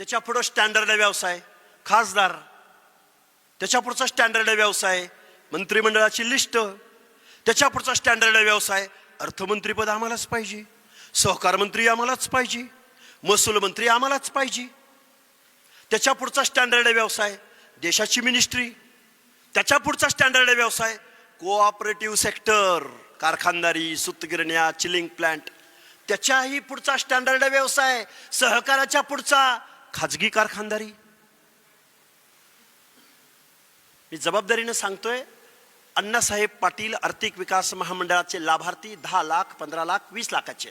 त्याच्या पुढं स्टँडर्ड व्यवसाय खासदार. त्याच्या पुढचा स्टँडर्ड व्यवसाय मंत्रिमंडळाची लिस्ट. त्याच्या पुढचा स्टँडर्ड व्यवसाय अर्थमंत्रीपद आम्हालाच पाहिजे सहकार मंत्री आम्हालाच पाहिजे महसूल मंत्री आम्हालाच पाहिजे. त्याच्या पुढचा स्टँडर्ड व्यवसाय देशाची मिनिस्ट्री. त्याच्या पुढचा स्टँडर्ड व्यवसाय कोऑपरेटिव्ह सेक्टर कारखानदारी सुतगिरण्या चिलिंग प्लांट. त्याच्याही पुढचा स्टँडर्ड व्यवसाय सहकाराच्या पुढचा खाजगी कारखानदारी? मी जबाबदारीनं सांगतोय अण्णासाहेब पाटील आर्थिक विकास महामंडळाचे लाभार्थी दहा लाख पंधरा लाख वीस लाखाचे.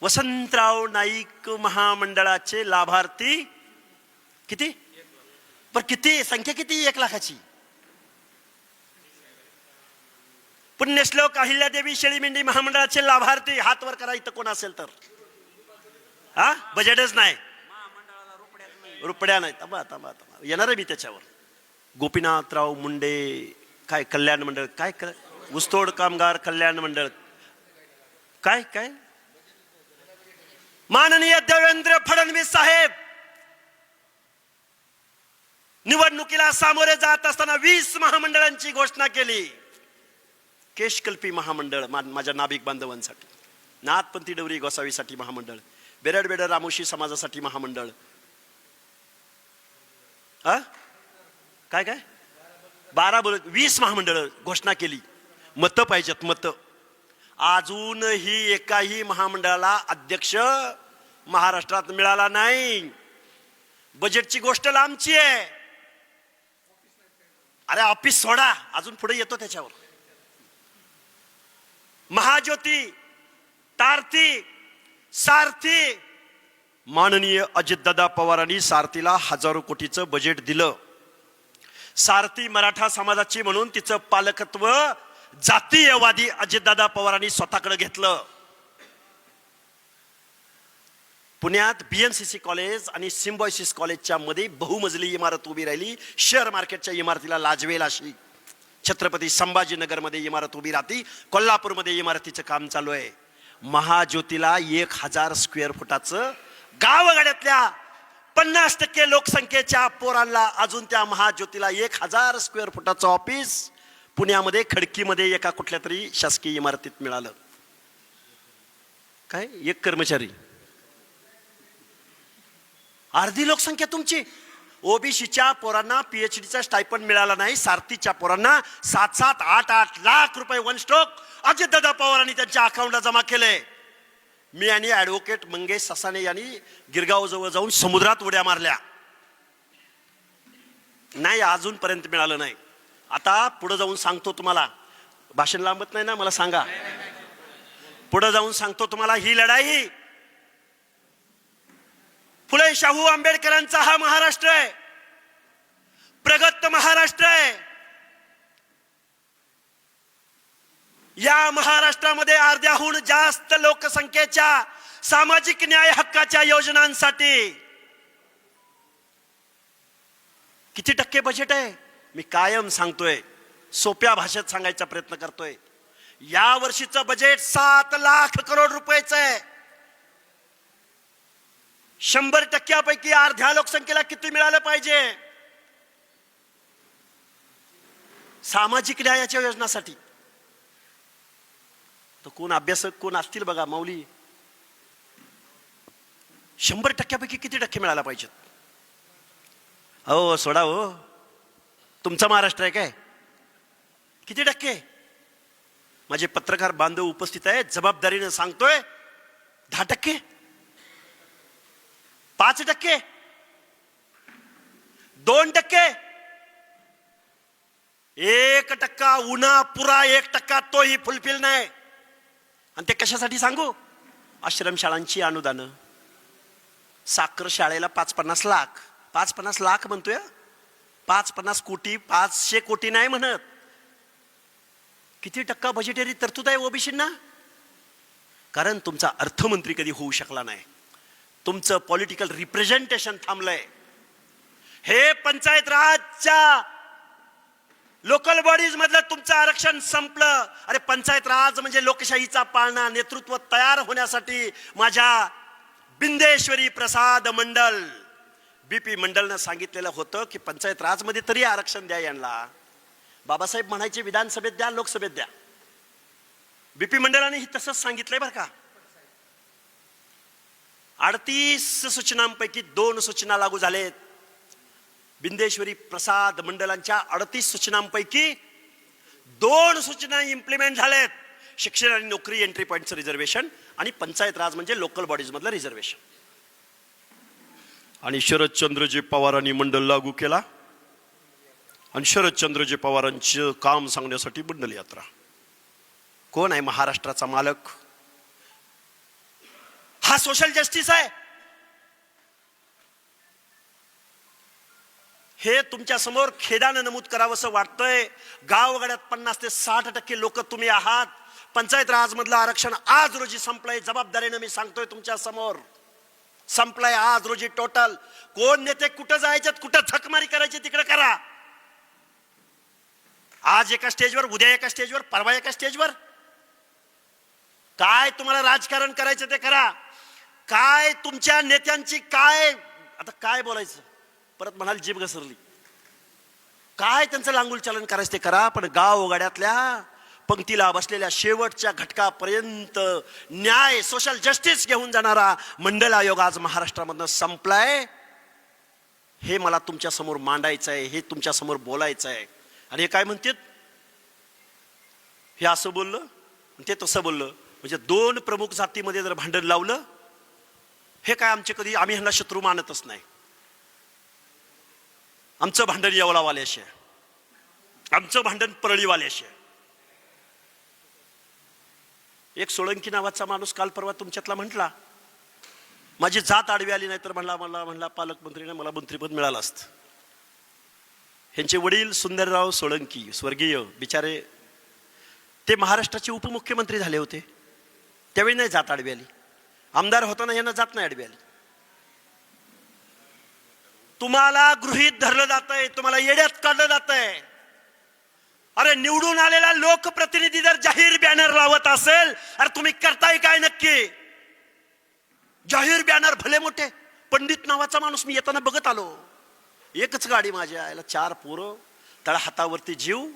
वसंतराव नाईक महामंडळाचे लाभार्थी किती? पण किती? संख्या किती एक लाखाची? पुण्यश्लोक अहिल्यादेवी शेळी मेंढी महामंडळाचे लाभार्थी हात वर करा इथं कोण असेल तर. हा? बजेटच नाही. रुपड्या नाही थांबा थांबा थांबा. येणार आहे मी त्याच्यावर. गोपीनाथराव मुंडे काय कल्याण मंडळ काय कर ऊसतोड कामगार कल्याण मंडळ. काय काय? माननीय देवेंद्र फडणवीस साहेब! निवडणुकीला सामोरे जात असताना वीस महामंडळांची घोषणा केली. केशकल्पी महामंडळ माझ्या नाभिक बांधवांसाठी. नाथपंथी डवरी गोसावीसाठी महामंडळ. बेरड बेडर रामोशी समाजासाठी महामंडळ. हा? काय काय? बारा बोल वीस महामंडळ घोषणा केली. मतं पाहिजेत मतं. अजूनही एकाही महामंडळाला अध्यक्ष महाराष्ट्रात मिळाला नाही. बजेटची गोष्ट लांबची आहे. अरे ऑफिस सोडा. अजून पुढे येतो त्याच्यावर. महाज्योती तारथी सारथी माननीय अजितदादा पवारांनी सारथीला हजारो कोटीचं बजेट दिलं. सारथी मराठा समाजाची म्हणून तिचं पालकत्व जातीयवादी अजितदादा पवारांनी स्वतःकडे घेतलं. पुण्यात बीएमसीसी कॉलेज आणि सिम्बॉयसिस कॉलेजच्या मध्ये बहुमजली इमारत उभी राहिली. शेअर मार्केटच्या इमारतीला लाजवेल अशी. छत्रपती संभाजीनगरमध्ये इमारत उभी राहती. कोल्हापूरमध्ये इमारतीचं काम चालू आहे. महाज्योतीला एक हजार स्क्वेअर फुटाचं गावगाड्यातल्या पन्नास टक्के लोकसंख्येच्या पोरांना अजून त्या महाज्योतीला एक हजार स्क्वेअर फुटाचं ऑफिस पुण्यामध्ये खडकीमध्ये एका कुठल्या तरी शासकीय इमारतीत मिळालं. काय? एक कर्मचारी. अर्धी लोकसंख्या तुमची. ओबीसीच्या पोरांना पीएचडीचा स्टायपन मिळाला नाही सारथीच्या पोरांना सात सात आठ आठ लाख रुपये वन स्टॉक अजितदादा पवारांनी त्यांच्या अकाउंटला जमा केले मी आणि ॲडव्होकेट मंगेश ससाने यांनी गिरगावजवळ जाऊन समुद्रात उड्या मारल्या. नाही अजूनपर्यंत मिळालं नाही. आता पुढं जाऊन सांगतो तुम्हाला. भाषण लांबत नाही ना मला सांगा. पुढे जाऊन सांगतो तुम्हाला ही लढाई. फुले शाहू आंबेडकरांचा हा महाराष्ट्र आहे. प्रगत महाराष्ट्र आहे. या महाराष्ट्रामध्ये अर्ध्याहून जास्त लोकसंख्येच्या सामाजिक न्याय हक्काच्या योजनांसाठी किती टक्के बजेट आहे? मी कायम सांगतोय सोप्या भाषेत सांगायचा प्रयत्न करतोय. या वर्षीचं बजेट सात लाख करोड रुपयाचं आहे. शंभर टक्क्यापैकी अर्ध्या लोकसंख्येला किती मिळालं पाहिजे? सामाजिक न्यायाच्या योजनासाठी. कोण अभ्यासक कोण असतील बघा माऊली. शंभर टक्क्यापैकी किती टक्के मिळायला पाहिजेत? हो सोडा हो. तुमचा महाराष्ट्र आहे काय? किती टक्के? माझे पत्रकार बांधव उपस्थित आहेत जबाबदारीनं सांगतोय दहा टक्के. पाच टक्के. दोन टक्के. एक टक्का उन्हा पुरा एक टक्का तोही फुलफिल नाही. आणि ते कशासाठी सांगू? आश्रमशाळांची अनुदानं. साखर शाळेला पाच पन्नास लाख. पाच पन्नास लाख म्हणतोय? पाच पन्नास कोटी पाचशे कोटी नाही म्हणत. किती टक्का बजेटरी तरतूद आहे ओबीसींना? कारण तुमचा अर्थमंत्री कधी होऊ शकला नाही. तुमचं पॉलिटिकल रिप्रेझेंटेशन थांबलंय. हे पंचायत राजच्या लोकल बॉडीज मधलं तुमचं आरक्षण संपलं. अरे पंचायत राज म्हणजे लोकशाहीचा पाळणा नेतृत्व तयार होण्यासाठी माझ्या बिंदेश्वरी प्रसाद मंडल बीपी मंडलनं सांगितलेलं होतं की पंचायत राजमध्ये तरी आरक्षण द्या यांना. बाबासाहेब म्हणायचे विधानसभेत द्या लोकसभेत द्या. बीपी मंडळाने ही तसंच सांगितलंय बरं का. अडतीस सूचनांपैकी दोन सूचना लागू झालेत. बिंदेश्वरी प्रसाद मंडलांच्या अडतीस सूचनांपैकी दोन सूचना इम्प्लिमेंट झाल्यात शिक्षण आणि नोकरी एंट्री पॉईंटचं रिझर्वेशन आणि पंचायत राज म्हणजे लोकल बॉडीजमधलं रिझर्वेशन आणि शरदचंद्रजी पवारांनी मंडल लागू केला. आणि शरदचंद्रजी पवारांचं काम सांगण्यासाठी मंडल यात्रा. कोण आहे महाराष्ट्राचा मालक? हा सोशल जस्टिस आहे. हे तुमच्यासमोर खेदानं नमूद करावंसं वाटतंय. गावगाड्यात पन्नास ते साठ टक्के लोक तुम्ही आहात. पंचायत राजमधलं आरक्षण आज रोजी संपलंय जबाबदारीनं मी सांगतोय तुमच्यासमोर. संपलाय आज रोजी टोटल कोण नेते कुठं जायचे कुठं झकमारी करायची तिकडे करा. आज एका स्टेजवर उद्या एका स्टेजवर परवा एका स्टेजवर? काय तुम्हाला राजकारण करायचं ते करा. काय तुमच्या नेत्यांची काय आता काय बोलायचं? परत म्हणाल जीभ घसरली. काय त्यांचं लांगुल चालन करायचं ते करा पण गाव गाड्यातल्या पंक्तीला बसलेल्या शेवटच्या घटकापर्यंत न्याय सोशल जस्टिस घेऊन जाणारा मंडल आयोग आज महाराष्ट्रामधनं संपलाय. हे मला तुमच्यासमोर मांडायचं आहे हे तुमच्यासमोर बोलायचं आहे आणि हे काय म्हणतात? हे असं बोललं ते तसं बोललं. म्हणजे दोन प्रमुख जातीमध्ये जर भांडण लावलं हे काय आमचे कधी आम्ही ह्यांना शत्रू मानतच नाही. आमचं भांडण येवलावाल्याशी आहे आमचं भांडण परळीवाल्याशी आहे एक सोळंकी नावाचा माणूस काल परवा तुमच्यातला म्हटला माझी जात आडवी आली नाही तर म्हणला मला म्हणला पालकमंत्रीने मला मंत्रीपद मिळालं असतं. ह्यांचे वडील सुंदरराव सोळंकी स्वर्गीय बिचारे ते महाराष्ट्राचे उपमुख्यमंत्री झाले होते. त्यावेळी नाही जात आडवी आली. आमदार होताना यांना जात नाही आडवी आली. तुम्हाला गृहीत धरलं जात आहे तुम्हाला येड्यात काढलं जात आहे अरे निवडून आलेला लोकप्रतिनिधी जर जाहीर बॅनर लावत असेल अरे तुम्ही करताय काय नक्की? जाहीर बॅनर भले मोठे पंडित नावाचा माणूस मी येताना बघत आलो. एकच गाडी माझ्या याला चार पोरं त्याला हातावरती जीव.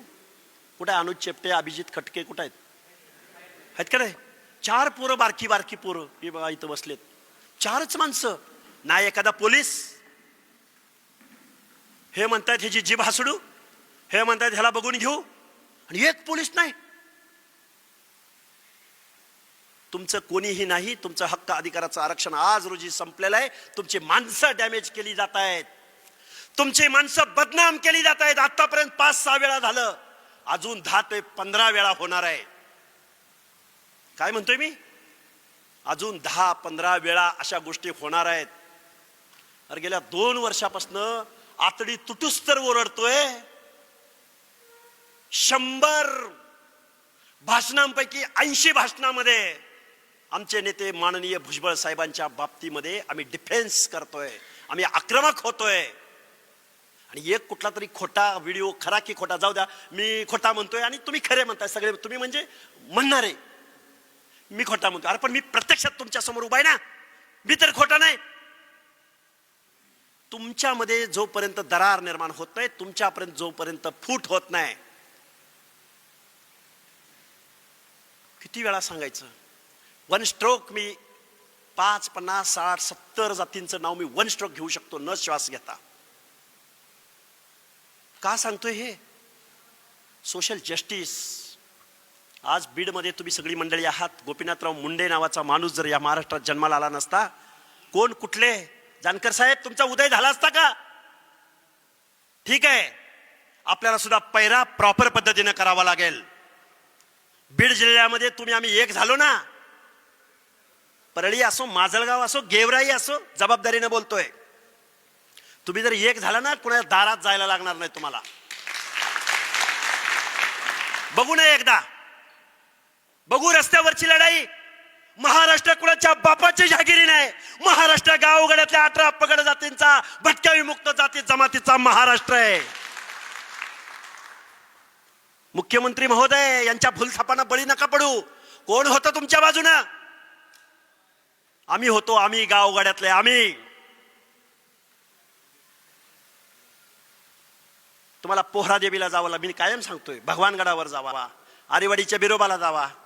कुठे अनुज चेपटे अभिजित खटके कुठे आहेत? आहेत का नाही? चार पोरं बारकी बारकी पोरं. हे बघा इथं बसलेत. चारच माणसं. नाही एखादा पोलीस. हे म्हणतात ह्याची जीभ हसडू. हे म्हणतात ह्याला बघून घेऊ. आणि एक पोलीस नाही. तुमचं कोणीही नाही तुमचं हक्क अधिकाराचं आरक्षण आज रोजी संपलेलं आहे. तुमची माणसं डॅमेज केली जात आहेत. तुमची माणसं बदनाम केली जात आहेत. आतापर्यंत पाच सहा वेळा झालं. अजून दहा ते पंधरा वेळा होणार आहे. काय म्हणतोय मी? अजून दहा पंधरा वेळा अशा गोष्टी होणार आहेत. अरे गेल्या दोन वर्षापासनं आतडी तुटूस तर ओरडतोय. शंभर भाषणांपैकी ऐंशी भाषणामध्ये आमचे नेते माननीय भुजबळ साहेबांच्या बाबतीमध्ये आम्ही डिफेन्स करतोय. आम्ही आक्रमक होतोय. आणि एक कुठला तरी खोटा व्हिडिओ खरा की खोटा जाऊ द्या. मी खोटा म्हणतोय आणि तुम्ही खरे म्हणताय. सगळे तुम्ही म्हणजे म्हणणारे. मी खोटा म्हणतो अरे पण मी प्रत्यक्षात तुमच्यासमोर उभा आहे ना. मी तर खोटा नाही. तुमच्यामध्ये जोपर्यंत दरार निर्माण होत नाही तुमच्यापर्यंत जोपर्यंत फूट होत नाही. किती वेळा सांगायचं? वन स्ट्रोक मी पाच पन्नास साठ सत्तर जातींचं नाव मी वन स्ट्रोक घेऊ शकतो न श्वास घेता. का सांगतोय हे? सोशल जस्टिस आज बीडमध्ये तुम्ही सगळी मंडळी आहात. गोपीनाथराव मुंडे नावाचा माणूस जर या महाराष्ट्रात जन्माला आला नसता कोण कुठले? जानकर साहेब तुमचा उदय झाला असता का? ठीक आहे. आपल्याला सुद्धा पैरा प्रॉपर पद्धतीने करावा लागेल. बीड जिल्ह्यामध्ये तुम्ही आम्ही एक झालो ना? परळी असो माजलगाव असो गेवराई असो जबाबदारीने बोलतोय. तुम्ही जर एक झाला ना कुणाच्या दारात जायला लागणार नाही तुम्हाला. बघू नये एकदा. बघू रस्त्यावरची लढाई. महाराष्ट्र कुणाच्या बापाची जहागिरी नाही. महाराष्ट्र गावगड्यातल्या अठरा पगड जातींचा भटक्या विमुक्त जाती जमातीचा महाराष्ट्र आहे. मुख्यमंत्री महोदय यांच्या भूलथापांना बळी नका पडू. कोण होतं तुमच्या बाजूनं? आम्ही होतो आम्ही गावगाड्यातले आम्ही. तुम्हाला पोहरा देवीला जावं मी कायम सांगतोय भगवानगडावर जावा आरेवाडीच्या बिरोबाला जावा.